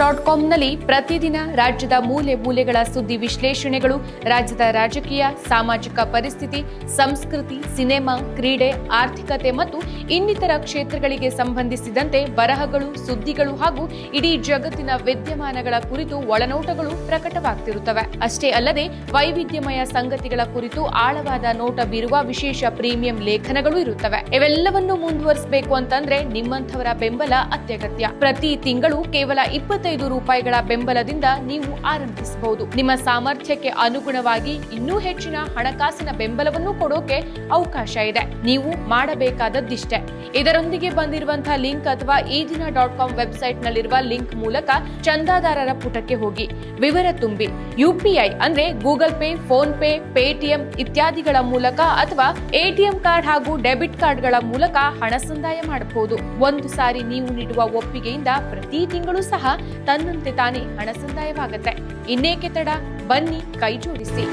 ಕಾಮ್ನಲ್ಲಿ ಪ್ರತಿದಿನ ರಾಜ್ಯದ ಮೂಲೆ ಮೂಲೆಗಳ ಸುದ್ದಿ ವಿಶ್ಲೇಷಣೆಗಳು, ರಾಜ್ಯದ ರಾಜಕೀಯ, ಸಾಮಾಜಿಕ ಪರಿಸ್ಥಿತಿ, ಸಂಸ್ಕೃತಿ, ಸಿನಿಮಾ, ಕ್ರೀಡೆ, ಆರ್ಥಿಕತೆ ಮತ್ತು ಇನ್ನಿತರ ಕ್ಷೇತ್ರಗಳಿಗೆ ಸಂಬಂಧಿಸಿದಂತೆ ಬರಹಗಳು, ಸುದ್ದಿಗಳು ಹಾಗೂ ಇಡೀ ಜಗತ್ತಿನ ವಿದ್ಯಮಾನಗಳ ಕುರಿತು ಒಳನೋಟಗಳು ಪ್ರಕಟವಾಗ್ತಿರುತ್ತವೆ. ಅಷ್ಟೇ ಅಲ್ಲದೆ, ವೈವಿಧ್ಯಮಯ ಸಂಗತಿಗಳ ಕುರಿತು ಆಳವಾದ ನೋಟ ಬೀರುವ ವಿಶೇಷ ಪ್ರೀಮಿಯಂ ಲೇಖನಗಳು ಇರುತ್ತವೆ. ಇವೆಲ್ಲವನ್ನು ಮುಂದುವರಿಸಬೇಕು ಅಂತಂದ್ರೆ ನಿಮ್ಮಂಥವರ ಬೆಂಬಲ ಅತ್ಯಗತ್ಯ. ಪ್ರತಿ ತಿಂಗಳು ಕೇವಲ ಇಪ್ಪತ್ತೈದು ರೂಪಾಯಿಗಳ ಬೆಂಬಲದಿಂದ ನೀವು ಆರಂಭಿಸಬಹುದು. ನಿಮ್ಮ ಸಾಮರ್ಥ್ಯಕ್ಕೆ ಅನುಗುಣವಾಗಿ ಇನ್ನೂ ಹೆಚ್ಚಿನ ಹಣಕಾಸಿನ ಬೆಂಬಲವನ್ನು ಕೊಡೋಕೆ ಅವಕಾಶ ಇದೆ. ನೀವು ಮಾಡಬೇಕಾದದ್ದಿಷ್ಟೇ. ಇದರೊಂದಿಗೆ ಬಂದಿರುವಂತಹ ಲಿಂಕ್ ಅಥವಾ ಈ ದಿನ ಡಾಟ್ ಕಾಮ್ ವೆಬ್ಸೈಟ್ ನಲ್ಲಿರುವ ಲಿಂಕ್ ಮೂಲಕ ಚಂದಾದಾರರ ಪುಟಕ್ಕೆ ಹೋಗಿ. ವಿವರ ತುಂಬಿ. ಯುಪಿಐ ಅಂದ್ರೆ Google Pay, PhonePe, Paytm ಇತ್ಯಾದಿಗಳ ಮೂಲಕ ಅಥವಾ ಎಟಿಎಂ ಕಾರ್ಡ್ ಹಾಗೂ ಡೆಬಿಟ್ ಕಾರ್ಡ್ಗಳ ಮೂಲಕ ಹಣ ಸಂದಾಯ ಮಾಡಬಹುದು. ಒಂದು ಸಾರಿ ನೀವು ನೀಡುವ ಒಪ್ಪಿಗೆಯಿಂದ ಪ್ರತಿ ತಿಂಗಳು ಸಹ ತನ್ನಂತೆ ತಾನೇ ಹಣ ಸಂದಾಯವಾಗುತ್ತೆ. ಇನ್ನೇಕೆ ತಡ? ಬನ್ನಿ ಕೈ ಜೋಡಿಸಿ.